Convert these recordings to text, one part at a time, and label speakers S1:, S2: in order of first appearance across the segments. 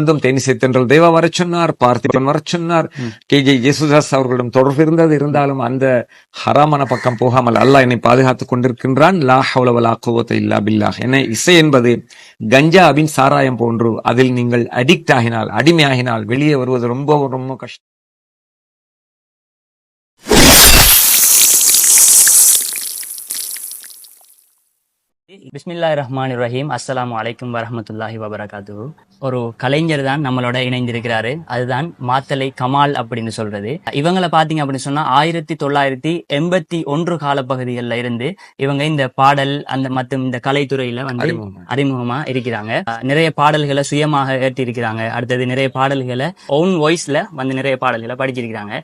S1: இருந்தும் தேனிசை தென்றல் தேவா வரச் சொன்னார் பார்த்திபன் வரச் சொன்னார். கே. ஜே. ஜேசுதாஸ் அவர்களிடம் தொடர்பு இருந்தது. இருந்தாலும் அந்த ஹராமான பக்கம் போகாமல் அல்லாஹ் என்னை பாதுகாத்துக் கொண்டிருக்கின்றான். லா ஹவுல வலா குவத்த இல்லா பில்லாஹ். என்ன இசை என்பது கஞ்சாவின் சாராயம் போன்று அதில் நீங்கள் அடிக்ட் ஆகினால் அடிமையாகினால் வெளியே வருவது ரொம்ப ரொம்ப கஷ்டம்.
S2: பிஸ்மில்லா ரஹ்மான் ரஹீம். அஸ்ஸலாமு அலைக்கும் வரஹமத்துல்லாஹி வபரகாத்துஹு. ஒரு கலைஞர் தான் நம்மளோட இணைந்திருக்கிறாரு. அதுதான் மாத்தலை கமால் அப்படின்னு சொல்றது. இவங்களை பாத்தீங்க அப்படின்னு சொன்னா ஆயிரத்தி தொள்ளாயிரத்தி எண்பத்தி ஒன்று காலப்பகுதிகளில் இருந்து இவங்க இந்த பாடல் அந்த மற்றும் இந்த கலைத்துறையில வந்து
S1: அறிமுகம்.
S2: இருக்கிறாங்க. நிறைய பாடல்களை சுயமாக ஏற்றி இருக்கிறாங்க அடுத்தது நிறைய பாடல்களை ஓன் வாய்ஸ்ல வந்து நிறைய பாடல்களை படிச்சிருக்கிறாங்க.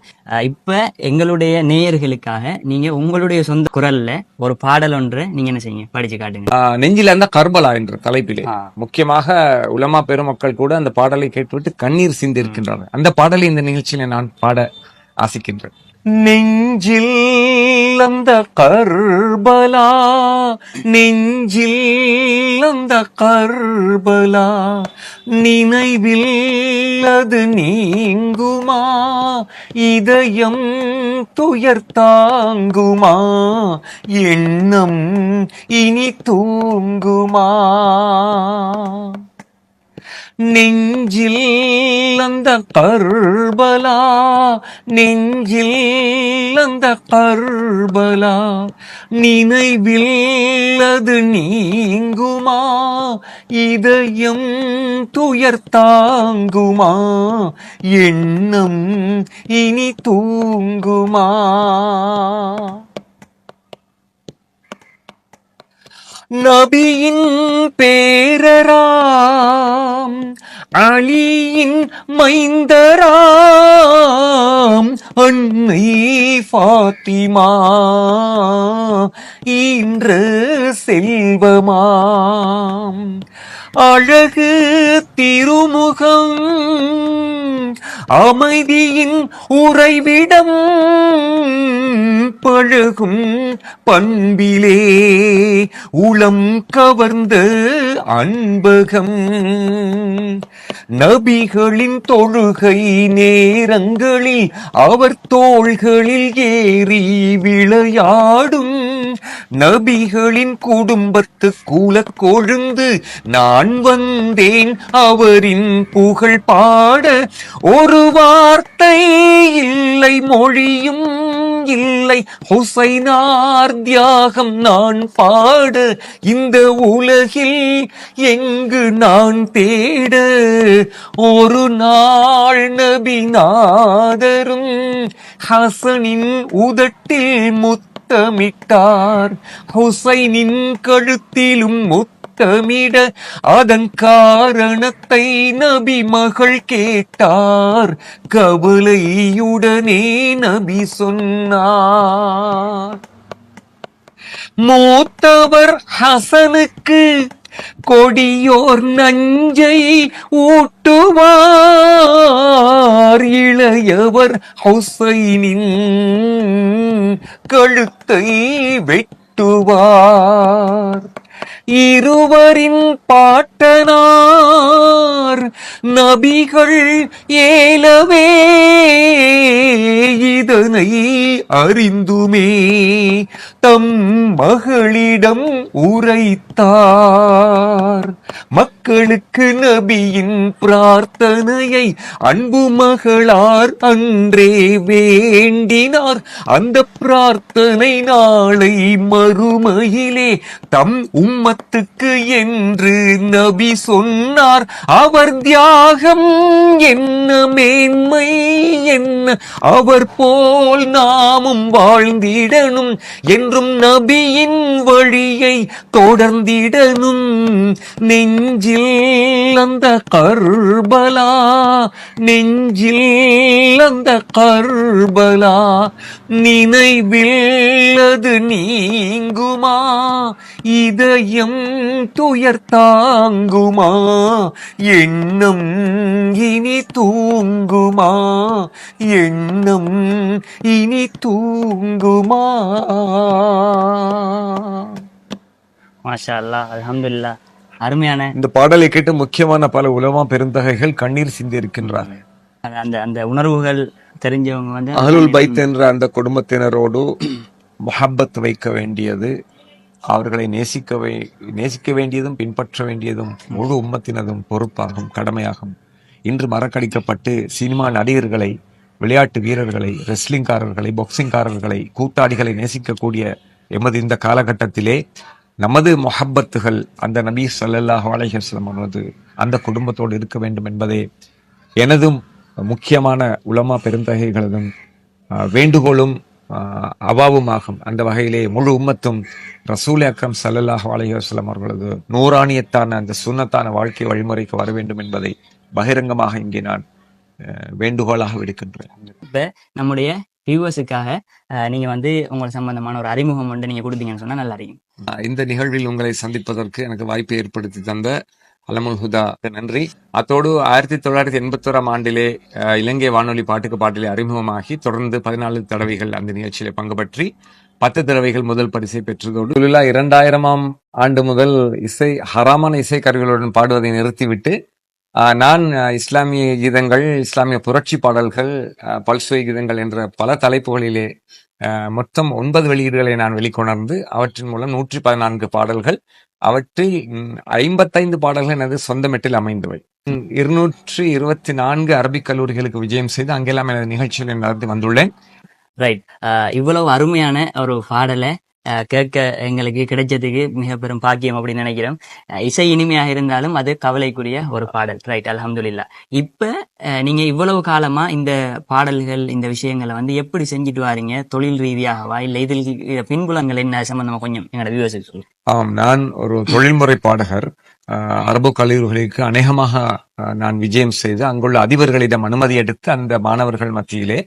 S2: இப்ப எங்களுடைய நேயர்களுக்காக நீங்க உங்களுடைய சொந்த குரல்ல ஒரு பாடல் ஒன்று நீங்க என்ன செய்யுங்க? படிச்சு காட்டுங்க.
S1: நெஞ்சில இருந்த கர்பலா என்ற தலைப்பிலே. முக்கியமாக உலமா மக்கள் கூட அந்த பாடலை கேட்டுவிட்டு கண்ணீர் சிந்தி இருக்கின்றனர் அந்த பாடலை இந்த நிகழ்ச்சியில நான் பாட ஆசிக்கின்றேன். நெஞ்சில் அந்த கர்பலா நெஞ்சில் அந்த கர்பலா நினைவில் அது நீங்குமா இதயம் துயர் தாங்குமா எண்ணம் இனி தூங்குமா? நெஞ்சில் அந்த கர்பலா நெஞ்சில் அந்த கர்பலா நினைவில் அது நீங்குமா இதயம் துயர் தாங்குமா எண்ணம் இனி தூங்குமா? நபியின் பேரராம் அலியின் மைந்தராம் அன்னை ஃபாத்திமா. இன்று செல்வமாம். அழகு திருமுகம். அமைதியின் உறைவிடம் பழகும் பண்பிலே உளம் கவர்ந்த அன்பகம். நபிகளின் தொழுகை நேரங்களில் அவர் தோள்களில் ஏறி விளையாடும் நபிகளின் குடும்பத்து கூலக் கொழுந்து நான் வந்தேன் அவரின் புகழ் பாட. ஒரு வார்த்தை இல்லை மொழியும் இல்லை. ஹுசைனார் தியாகம் நான் பாட. இந்த உலகில் எங்கு நான் தேட? ஒரு நாள் நபி நாதரும் ஹசனின் உதட்டில் முத்து முத்தமிட்டார் ஹுசைனின் கழுத்திலும் முத்தமிட அதன் காரணத்தை நபி மகள் கேட்டார். கவலையுடனே நபி சொன்னார். மூத்தவர் ஹசனுக்கு கொடியோர் நஞ்சை ஊட்டுவார் இளையவர் ஹுசைனின் கழுத்தை வெட்டுவார். இருவரின் பாட்டனார் நபிகள் ஏலவே இதனை அறிந்துமே தம் மகளிடம் உரைத்தார். மக்களுக்கு நபியின் பிரார்த்தனையை அன்பு மகளார் அன்றே வேண்டினார். அந்த பிரார்த்தனை நாளை மறுமையிலே தம் உம்மத்துக்கு என்று நபி சொன்னார். அவர் தியாகம் என்ன மேன்மை என்ன? அவர் போல் நாமும் வாழ்ந்திடணும் என்றும் நபியின் வழியை தொடர்ந்திடணும். நெஞ்சில் நெஞ்சில் அந்த கர்பலா நெஞ்சில் அந்த கர்பலா நினைவில் அது நீங்குமா இதயம் துயர் தாங்குமா எண்ணம் இனி தூங்குமா எண்ணம் இனி தூங்குமா.
S2: மாஷா அல்லா அலமதுல்லா அருமையான
S1: இந்த பாடலை கேட்டு முக்கியமான பல உலமா பெருந்தகைகள் கண்ணீர் சிந்தி இருக்கின்றார்கள்
S2: அந்த அந்த உணர்வுகள் தெரிஞ்சவங்க வந்து
S1: அகலுல் பைத் என்ற அந்த குடும்பத்தினரோடு முஹப்பத் வைக்க வேண்டியது அவர்களை நேசிக்க நேசிக்க வேண்டியதும் பின்பற்ற வேண்டியதும் முழு உம்மத்தினதும் பொறுப்பாகும் கடமையாகும். இன்று மறக்கடிக்கப்பட்டு சினிமா நடிகர்களை விளையாட்டு வீரர்களை ரெஸ்லிங்காரர்களை பாக்ஸிங்காரர்களை கூத்தாடிகளை நேசிக்கக்கூடிய எமது இந்த காலகட்டத்திலே நமது மொஹப்பத்துகள் அந்த நபி சல்லாஹ் அலைஹஸ்லம் அவனது அந்த குடும்பத்தோடு இருக்க வேண்டும் என்பதே எனதும் முக்கியமான உலமா பெருந்தகைகளதும் வேண்டுகோளும் ஆஹ், அவாவுமாகும். அந்த வகையிலே முழு உம்மத்தும் ரசூல் அக்ரம் சல்லல்லாஹ் அலைஹஸ்லம் அவர்களது நூறானியத்தான அந்த சுண்ணத்தான வாழ்க்கை வழிமுறைக்கு வர வேண்டும் என்பதை பகிரங்கமாக இங்கே நான் வேண்டுகோளாக விடுக்கின்றேன்.
S2: இப்போ நம்முடைய வியூவர்ஸுக்காக நீங்கள் வந்து உங்கள் சம்பந்தமான ஒரு அறிமுகம் வந்து நீங்கள் கொடுத்தீங்கன்னு சொன்னால் நல்லா இருக்கும்.
S1: இந்த நிகழ்வில் உங்களை சந்திப்பதற்கு எனக்கு வாய்ப்பை ஏற்படுத்தி தந்த அலமுல் ஹுதா நன்றி. அத்தோடு ஆயிரத்தி தொள்ளாயிரத்தி எண்பத்தோராம் ஆண்டிலே இலங்கை வானொலி பாட்டுக்கு பாட்டிலே அறிமுகமாகி தொடர்ந்து பதினாலு தடவைகள் அந்த நிகழ்ச்சியில பங்கு பற்றி பத்து தடவைகள் முதல் பரிசை பெற்றதோடு சுலுலா இரண்டாயிரமாம் ஆண்டு முதல் இசை ஹராமான இசை கருவிகளுடன் பாடுவதை நிறுத்திவிட்டு ஆஹ், நான் இஸ்லாமிய கீதங்கள் இஸ்லாமிய புரட்சி பாடல்கள் ஆஹ், பல்சுவை கீதங்கள் என்ற பல தலைப்புகளிலே மொத்தம் ஒன்பது வெளியீடுகளை நான் வெளிக்கொணர்ந்து அவற்றின் மூலம் நூற்றி பதினான்கு பாடல்கள் அவற்றில் ஐம்பத்தைந்து பாடல்கள் எனது சொந்த மெட்டில் அமைந்தவை. இருநூற்றி இருபத்தி நான்கு அரபிக் கல்லூரிகளுக்கு விஜயம் செய்து அங்கெல்லாம் எனது நிகழ்ச்சிகளை நடத்தி வந்துள்ளேன்.
S2: ரைட் இவ்வளவு அருமையான ஒரு பாடலை கேட்க எங்களுக்கு கிடைச்சதுக்கு மிக பெரும் பாக்கியம் அப்படின்னு நினைக்கிறோம். இசை இனிமையாக இருந்தாலும் அது கவலைக்குரிய ஒரு பாடல். ரைட் அலமதுல்லா இப்ப அஹ், நீங்க இவ்வளவு காலமா இந்த பாடல்கள் இந்த விஷயங்களை வந்து எப்படி செஞ்சுட்டு வாரீங்க? தொழில் ரீதியாகவா? இல்லை இதில் பின்புலங்கள் என்ன? சம்பந்தமா கொஞ்சம் எங்களோட வியூவர்ஸுக்கு சொல்லுங்க.
S1: ஆம் நான் ஒரு தொழில்முறை பாடகர். அரபு கல்லூரிகளுக்கு அநேகமாக நான் விஜயம் செய்து அங்குள்ள அதிபர்களிடம் அனுமதி எடுத்து அந்த மாணவர்கள் மத்தியிலே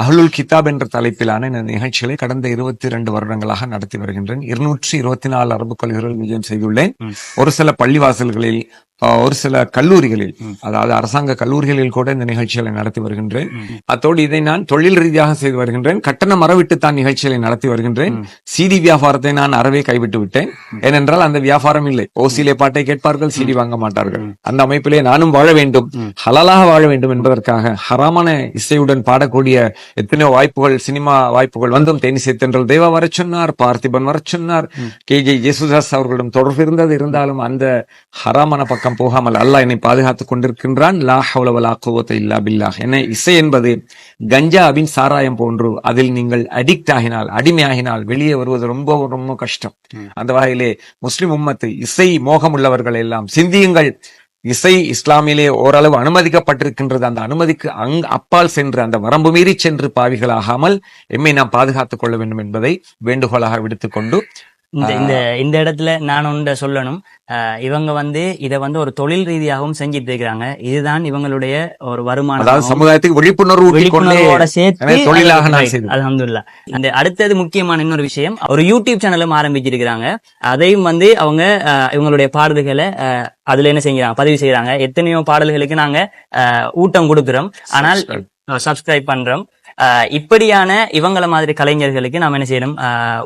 S1: அஹ்லுல் கிதாப் என்ற தலைப்பிலான இந்த நிகழ்ச்சிகளை கடந்த இருபத்தி இரண்டு வருடங்களாக நடத்தி வருகின்றேன். இருநூற்றி இருபத்தி நாலு அரபு கல்லூரிகள் விஜயம் செய்துள்ளேன். ஒரு சில பள்ளிவாசல்களில் ஒரு சில கல்லூரிகளில். அதாவது அரசாங்க கல்லூரிகளில் கூட இந்த நிகழ்ச்சிகளை நடத்தி வருகின்றேன். அத்தோடு இதை நான் தொழில் ரீதியாக செய்து வருகின்றேன். கட்டண மரவிட்டு தான் நிகழ்ச்சிகளை நடத்தி வருகின்றேன். சிடி வியாபாரத்தை நான் அறவே கைவிட்டு விட்டேன். ஏனென்றால் அந்த வியாபாரம் இல்லை. ஓசிலே பாட்டை கேட்பார்கள் சிடி வாங்க மாட்டார்கள். அந்த அமைப்பிலே நானும் வாழ வேண்டும். ஹலாலாக வாழ வேண்டும் என்பதற்காக ஹராமான இசையுடன் பாடக்கூடிய எத்தனையோ வாய்ப்புகள் சினிமா வாய்ப்புகள் வந்தும் தேனிசை தென்றல் தேவா வரச் சொன்னார் பார்த்திபன் வரச் சொன்னார். கே. ஜே. ஜேசுதாஸ் அவர்களிடம் தொடர்பு இருந்தது. இருந்தாலும் அந்த ஹராமான பக்கம் போகாமல் அல்லாஹ் என்னை பாதுகாத்துக் கொண்டிருக்கின்றான். லா ஹவுல வலா குவத்த இல்லா பில்லாஹ். என்ன இசை என்பது கஞ்சாவின் சாராயம் போன்று அதில் நீங்கள் அடிக்ட் ஆகினால் அடிமையாகினால் வெளியே வருவது ரொம்ப ரொம்ப கஷ்டம். அந்த வகையிலே முஸ்லிம் உம்மத்து இசை மோகம் உள்ளவர்கள் எல்லாம் சிந்தியுங்கள். இசை இஸ்லாமிலே ஓரளவு அனுமதிக்கப்பட்டிருக்கின்றது. அந்த அனுமதிக்கு அங் அப்பால் சென்று அந்த வரம்பு மீறி சென்று பாவிகளாகாமல் எம்மை நாம் பாதுகாத்துக் கொள்ள வேண்டும் என்பதை வேண்டுகோளாக விடுத்துக்கொண்டு
S2: இந்த இந்த இந்த இடத்துல நான் ஒன்றை சொல்லணும். இவங்க வந்து இதை வந்து ஒரு தொழில் ரீதியாகவும் செஞ்சிட்டு இருக்கிறாங்க. இதுதான் இவங்களுடைய ஒரு வருமானம்.
S1: சமுதாயத்துக்கு விழிப்புணர்வு
S2: சேர்த்து
S1: தொழிலாக.
S2: அல்ஹம்துலில்லாஹ். இந்த அடுத்தது முக்கியமான இன்னொரு விஷயம் ஒரு யூடியூப் சேனலும் ஆரம்பிச்சிருக்கிறாங்க. அதையும் வந்து அவங்க இவங்களுடைய பாடல்களை அதுல என்ன செய்யறாங்க பதிவு செய்யறாங்க எத்தனையோ பாடல்களுக்கு நாங்க ஊட்டம் கொடுக்கிறோம். ஆனால் சப்ஸ்கிரைப் பண்றோம். இப்படியான இவங்கள மாதிரி கலைஞர்களுக்கு நாம் என்ன செய்யணும்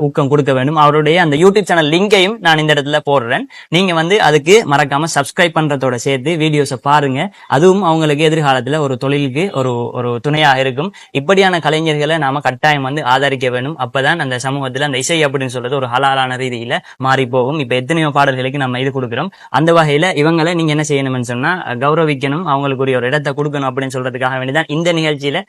S2: ஊக்கம் கொடுக்க வேண்டும். அவருடைய அந்த யூடியூப் சேனல் லிங்கையும் நான் இந்த இடத்துல போடுறேன். நீங்க வந்து அதுக்கு மறக்காம சப்ஸ்கிரைப் பண்றதோட சேர்த்து வீடியோஸை பாருங்க. அதுவும் அவங்களுக்கு எதிர்காலத்துல ஒரு தொழிலுக்கு ஒரு ஒரு துணையாக இருக்கும். இப்படியான கலைஞர்களை நாம கட்டாயம் வந்து ஆதரிக்க வேண்டும். அப்பதான் அந்த சமூகத்துல அந்த இசை அப்படின்னு சொல்றது ஒரு ஹலாலான ரீதியில மாறி போகும் இப்ப எத்தனையோ பாடல்களுக்கு நம்ம இது கொடுக்குறோம். அந்த வகையில இவங்களை நீங்க என்ன செய்யணும்னு சொன்னா கௌரவிக்கணும் அவங்களுக்கு ஒரு இடத்தை கொடுக்கணும் அப்படின்னு சொல்றதுக்காக வேண்டிதான் இந்த நிகழ்ச்சியில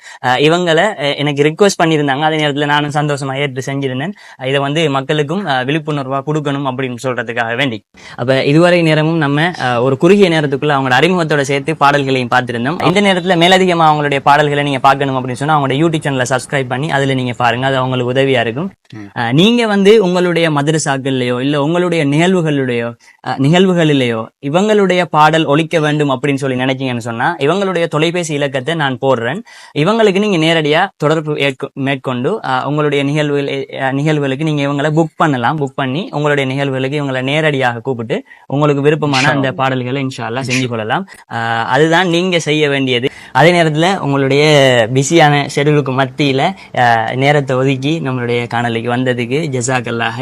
S2: இவங்களை எனக்கு ரிக்வெஸ்ட் பண்ணியிருந்தாங்க. அதே நேரத்துல நானும் சந்தோஷமா ஏற்று செஞ்சிருந்தேன். இதை வந்து மக்களுக்கும் அஹ், விழிப்புணர்வா கொடுக்கணும் அப்படின்னு சொல்றதுக்காக வேண்டி. அப்ப இதுவரை நேரமும் நம்ம ஒரு குறுகிய நேரத்துக்குள்ள அவங்களோட அறிமுகத்தோட சேர்த்து பாடல்களையும் பார்த்திருந்தோம். இந்த நேரத்துல மேலதிகமா அவங்களுடைய பாடல்களை நீங்க பார்க்கணும் அப்படின்னு சொன்னா அவங்களோட யூடியூப் சேனலை சப்ஸ்கிரைப் பண்ணி அதுல நீங்க பாருங்க. அது அவங்களுக்கு உதவியா இருக்கும். நீங்க வந்து உங்களுடைய மதரசாக்கள்லயோ இல்ல உங்களுடைய நிகழ்வுகளுடையோ அஹ், நிகழ்வுகளிலேயோ இவங்களுடைய பாடல் ஒலிக்க வேண்டும் அப்படின்னு சொல்லி நினைச்சீங்கன்னு சொன்னா இவங்களுடைய தொலைபேசி இலக்கத்தை நான் போடுறேன். இவங்களுக்கு நீங்க நேரடியா தொடர்பு மேற்கொண்டு உங்களுடைய நிகழ்வுகள் நிகழ்வுகளுக்கு நீங்க இவங்களை புக் பண்ணலாம். புக் பண்ணி உங்களுடைய நிகழ்வுகளுக்கு இவங்களை நேரடியாக கூப்பிட்டு உங்களுக்கு விருப்பமான அந்த பாடல்களை இன்ஷா அல்லாஹ் செஞ்சு கொள்ளலாம். அதுதான் நீங்க செய்ய வேண்டியது. அதே நேரத்துல உங்களுடைய பிஸியான ஷெடியூலுக்கு மத்தியில நேரத்தை ஒதுக்கி நம்மளுடைய காணொலிக்கு வந்ததுக்கு ஜசாக் அல்லாஹ்